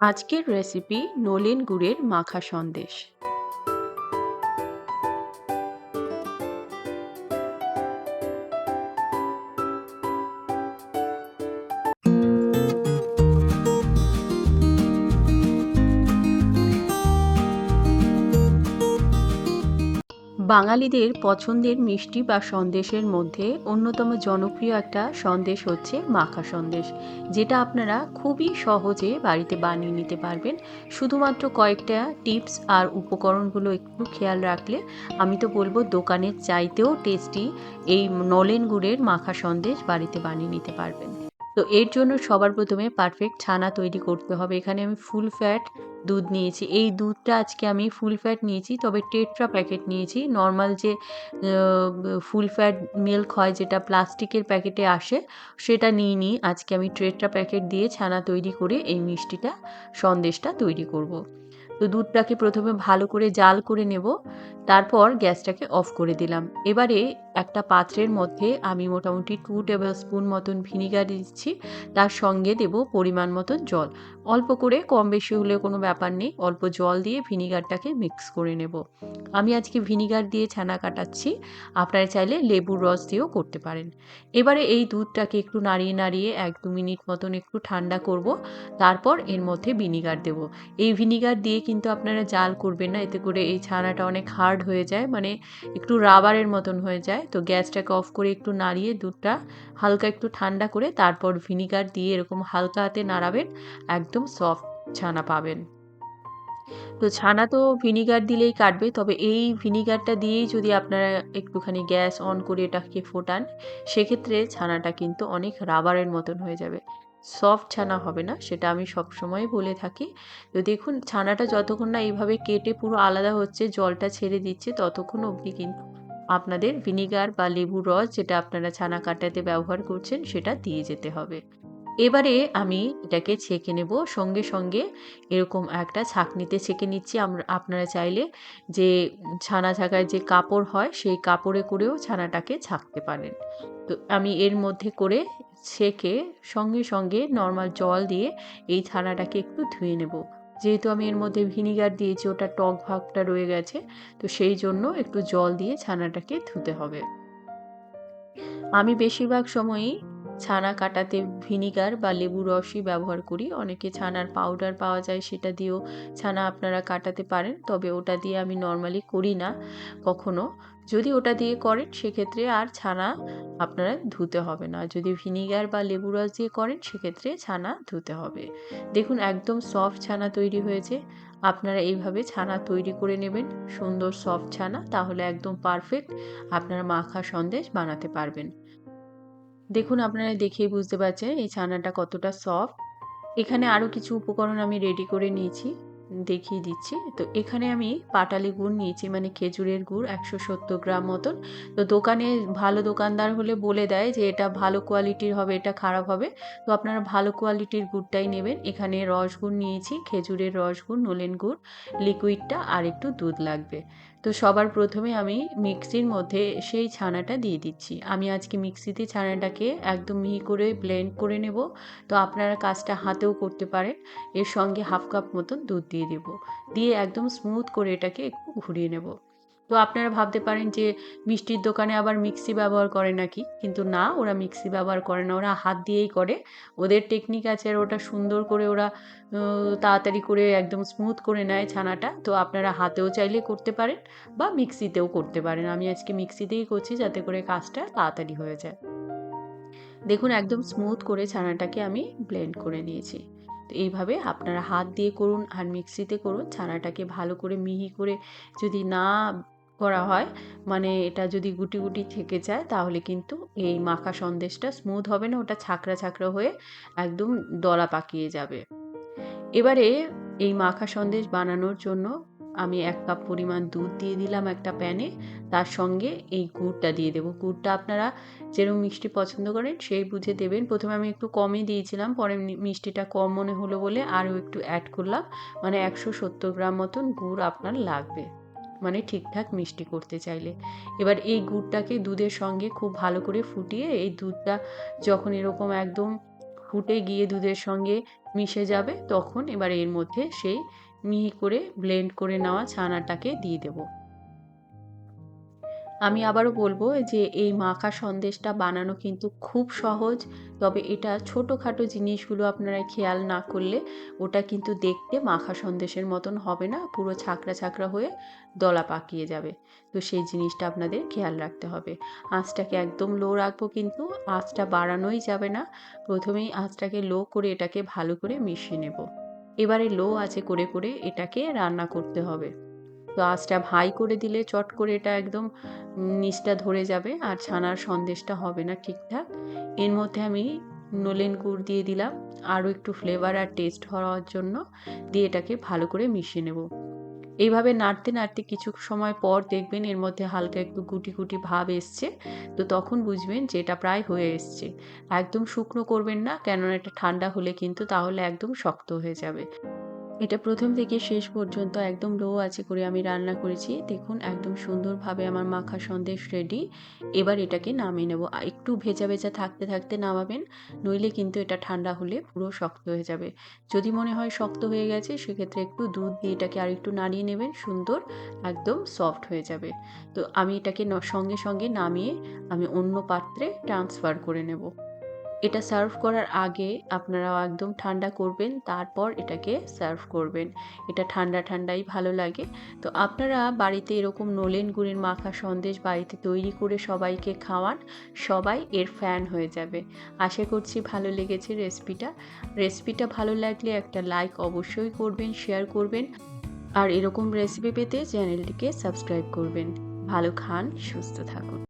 আজকের রেসিপি নলেন গুড়ের মাখা সন্দেশ। বাঙালিদের পছন্দের মিষ্টি বা সন্দেশের মধ্যে অন্যতম জনপ্রিয় একটা সন্দেশ হচ্ছে মাখা সন্দেশ, যেটা আপনারা খুবই সহজে বাড়িতে বানিয়ে নিতে পারবেন। শুধুমাত্র কয়েকটা টিপস আর উপকরণগুলো একটু খেয়াল রাখলে আমি তো বলব দোকানের চাইতেও টেস্টি এই নলেন গুড়ের মাখা সন্দেশ বাড়িতে বানিয়ে নিতে পারবেন। তো এর জন্য সবার প্রথমে পারফেক্ট ছানা তৈরি করতে হবে। এখানে আমি ফুল ফ্যাট দুধ নিয়েছি। এই দুধটা আজকে আমি ফুল ফ্যাট নিয়েছি, তবে টেট্রা প্যাকেট নিয়েছি। নর্মাল যে ফুল ফ্যাট মিল্ক হয় যেটা প্লাস্টিকের প্যাকেটে আসে, সেটা নিয়ে নিই আজকে আমি টেট্রা প্যাকেট দিয়ে ছানা তৈরি করে এই মিষ্টিটা, সন্দেশটা তৈরি করব। তো দুধটাকে প্রথমে ভালো করে জাল করে নেব। তারপর গ্যাসটাকে অফ করে দিলাম। এবারে একটা পাত্রের মধ্যে আমি মোটামুটি টু টেবিল স্পুন মতন ভিনিগার দিচ্ছি, তার সঙ্গে দেব পরিমাণ মতন জল। অল্প করে, কম বেশি হলে কোনো ব্যাপার নেই, অল্প জল দিয়ে ভিনিগারটাকে মিক্স করে নেব। আমি আজকে ভিনিগার দিয়ে ছানা কাটাচ্ছি, আপনারা চাইলে লেবুর রস দিয়েও করতে পারেন। এবারে এই দুধটাকে একটু নাড়িয়ে নাড়িয়ে এক দু মিনিট মতন একটু ঠান্ডা করব, তারপর এর মধ্যে ভিনিগার দেব। এই ভিনিগার দিয়ে কিন্তু আপনারা জাল করবেন না, এতে করে এই ছানাটা অনেক হার্ড হয়ে যায় মানে একটু রাবারের মতন হয়ে যায়। তো গ্যাসটাকে অফ করে একটু নাড়িয়ে দুধটা হালকা একটু ঠান্ডা করে তারপর ভিনিগার দিয়ে এরকম হালকা হাতে নাড়াবেন, একদম সফট ছানা পাবেন। তো ছানা তো ভিনিগার দিলেই কাটবে, তবে এই ভিনিগারটা দিয়েই যদি আপনারা একটুখানি গ্যাস অন করে এটাকে ফোটান, সেক্ষেত্রে ছানাটা কিন্তু অনেক রাবারের মতন হয়ে যাবে। সফট ছানা হবে না, সেটা আমি সবসময় বলে থাকি। তো দেখুন, ছানাটা যতক্ষণ না এইভাবে কেটে পুরো আলাদা হচ্ছে, জলটা ছেড়ে দিচ্ছে, ততক্ষণ অবধি কিন্তু আপনাদের ভিনিগার বা লেবুর রস, যেটা আপনারা ছানা কাটাতে ব্যবহার করছেন, সেটা দিয়ে যেতে হবে। এবারে আমি এটাকে ছেঁকে নেব, সঙ্গে সঙ্গে এরকম একটা ছাঁকনিতে ছেঁকে নিচ্ছি। আমরা আপনারা চাইলে যে ছানা ছাকার যে কাপড় হয়, সেই কাপড়ে করেও ছানাটাকে ছাঁকতে পারেন। তো আমি এর মধ্যে করে ছেঁকে সঙ্গে সঙ্গে নর্মাল জল দিয়ে এই ছানাটাকে একটু ধুয়ে নেব। যেহেতু আমি এর মধ্যে ভিনিগার দিয়েছি, ওটা টক ভাগটা রয়ে গেছে, তো সেই জন্য একটু জল দিয়ে ছানাটাকে ধুতে হবে। আমি বেশিরভাগ সময়ই ছানা কাটাতে ভিনিগার বা লেবু রসই ব্যবহার করি। অনেকে ছানার পাউডার পাওয়া যায়, সেটা দিয়েও ছানা আপনারা কাটাতে পারেন, তবে ওটা দিয়ে আমি নর্মালি করি না কখনো। যদি ওটা দিয়ে করেন, সেক্ষেত্রে আর ছানা আপনারা ধুতে হবে না। যদি ভিনিগার বা লেবু রস দিয়ে করেন, সেক্ষেত্রে ছানা ধুতে হবে। দেখুন, একদম সফট ছানা তৈরি হয়েছে। আপনারা এইভাবে ছানা তৈরি করে নেবেন। সুন্দর সফট ছানা, তাহলে একদম পারফেক্ট আপনারা মাখা সন্দেশ বানাতে পারবেন। দেখুন, আপনারা দেখেই বুঝতে পারছেন এই ছানাটা কতটা সফট এখানে আরও কিছু উপকরণ আমি রেডি করে নিয়েছি, দেখিয়ে দিচ্ছি। তো এখানে আমি পাটালি গুড় নিয়েছি মানে খেজুরের গুড় একশো সত্তর গ্রাম মতন। তো দোকানে ভালো দোকানদার হলে বলে দেয় যে এটা ভালো কোয়ালিটির হবে, এটা খারাপ হবে। তো আপনারা ভালো কোয়ালিটির গুড়টাই নেবেন। এখানে রস রসগুড় নিয়েছি, খেজুরের রসগুড় নলেন গুড় লিকুইডটা আর একটু দুধ লাগবে। তো সবার প্রথমে আমি মিক্সির মধ্যে সেই ছানাটা দিয়ে দিচ্ছি। আমি আজকে মিক্সিতে ছানাটাকে একদম মিহি করে ব্লেন্ড করে নেব। তো আপনারা কাজটা হাতেও করতে পারেন। এর সঙ্গে হাফ কাপ মতন দুধ দিয়ে দেব। দিয়ে একদম স্মুথ করে এটাকে একটু ঘুরিয়ে নেব। তো আপনারা ভাবতে পারেন যে মিষ্টির দোকানে আবার মিক্সি ব্যবহার করে নাকি? কিন্তু না, ওরা মিক্সি ব্যবহার করে না, ওরা হাত দিয়েই করে। ওদের টেকনিক আছে আর ওটা সুন্দর করে ওরা তাড়াতাড়ি করে একদম স্মুথ করে নেয় ছানাটা। তো আপনারা হাতেও চাইলে করতে পারেন বা মিক্সিতেও করতে পারেন। আমি আজকে মিক্সিতেই করছি যাতে করে কাজটা তাড়াতাড়ি হয়ে যায়। দেখুন, একদম স্মুথ করে ছানাটাকে আমি ব্লেন্ড করে নিয়েছি। তো এইভাবে আপনারা হাত দিয়ে করুন আর মিক্সিতে করুন। ছানাটাকে ভালো করে মিহি করে যদি না করা হয়। মানে এটা যদি গুটি গুটি থেকে যায়, তাহলে কিন্তু এই মাখা সন্দেশটা স্মুথ হবে না, ওটা ছাকরা ছাকরা হয়ে একদম দলা পাকিয়ে যাবে। এবারে এই মাখা সন্দেশ বানানোর জন্য আমি এক কাপ পরিমাণ দুধ দিয়ে দিলাম একটা প্যানে। তার সঙ্গে এই গুড়টা দিয়ে দেবো। গুড়টা আপনারা যেরকম মিষ্টি পছন্দ করেন, সেই বুঝে দেবেন। প্রথমে আমি একটু কমই দিয়েছিলাম, পরে মিষ্টিটা কম মনে হলো বলে আরও একটু অ্যাড করলাম। মানে একশো সত্তর গ্রাম মতন গুড় আপনার লাগবে। মানে ঠিকঠাক মিষ্টি করতে চাইলে। এবার এই গুড়টাকে দুধের সঙ্গে খুব ভালো করে ফুটিয়ে এই দুধটা যখন এরকম একদম ফুটে গিয়ে দুধের সঙ্গে মিশে যাবে, তখন এবার এর মধ্যে সেই মিহি করে ব্লেন্ড করে নেওয়া ছানাটাকে দিয়ে দেবো। আমি আবারও বলব যে এই মাখা সন্দেশটা বানানো কিন্তু খুব সহজ, তবে এটা ছোটোখাটো জিনিসগুলো আপনারা খেয়াল না করলে ওটা কিন্তু দেখতে মাখা সন্দেশের মতন হবে না, পুরো ছাকড়া ছাকড়া হয়ে দলা পাকিয়ে যাবে। তো সেই জিনিসটা আপনাদের খেয়াল রাখতে হবে। আঁচটাকে একদম লো রাখব কিন্তু আঁচটা বাড়ানোই যাবে না। প্রথমেই আঁচটাকে লো করে এটাকে ভালো করে মিশিয়ে নেব। এবারে লো আছে করে করে এটাকে রান্না করতে হবে। তো আঁচটা ভাই করে দিলে চট করে এটা একদম নিচটা ধরে যাবে আর ছানার সন্দেশটা হবে না ঠিকঠাক। এর মধ্যে আমি নলেন গুড় দিয়ে দিলাম। আরও একটু ফ্লেভার আর টেস্ট হওয়ার জন্য দিয়ে এটাকে ভালো করে মিশিয়ে নেব। এইভাবে নাড়তে নাড়তে কিছু সময় পর দেখবেন এর মধ্যে হালকা একটু গুটি গুটি ভাব এসছে। তো তখন বুঝবেন যে এটা প্রায় হয়ে এসছে। একদম শুকনো করবেন না, কেননা এটা ঠান্ডা হলে কিন্তু তাহলে একদম শক্ত হয়ে যাবে। এটা প্রথম থেকে শেষ পর্যন্ত একদম লো আছে করে আমি রান্না করেছি। দেখুন, একদম সুন্দরভাবে আমার মাখা সন্দেশ রেডি এবার এটাকে নামিয়ে নেব। একটু ভেজা ভেজা থাকতে থাকতে নামাবেন, নইলে কিন্তু এটা ঠান্ডা হলে পুরো শক্ত হয়ে যাবে। যদি মনে হয় শক্ত হয়ে গেছে, সেক্ষেত্রে একটু দুধ দিয়ে এটাকে আর একটু নাড়িয়ে নেবেন, সুন্দর, একদম সফট হয়ে যাবে। তো আমি এটাকে সঙ্গে সঙ্গে নামিয়ে আমি অন্য পাত্রে ট্রান্সফার করে নেব। এটা সার্ভ করার আগে আপনারা একদম ঠান্ডা করবেন, তারপর এটাকে সার্ভ করবেন। এটা ঠান্ডা ঠান্ডাই ভালো লাগে। তো আপনারা বাড়িতে এরকম নলেন গুড়ের মাখা সন্দেশ বাড়িতে তৈরি করে সবাইকে খাওয়ান, সবাই এর ফ্যান হয়ে যাবে। আশা করছি ভালো লেগেছে রেসিপিটা। রেসিপিটা ভালো লাগলে একটা লাইক অবশ্যই করবেন শেয়ার করবেন। আর এরকম রেসিপি পেতে চ্যানেলটিকে সাবস্ক্রাইব করবেন। ভালো খান, সুস্থ থাকুন।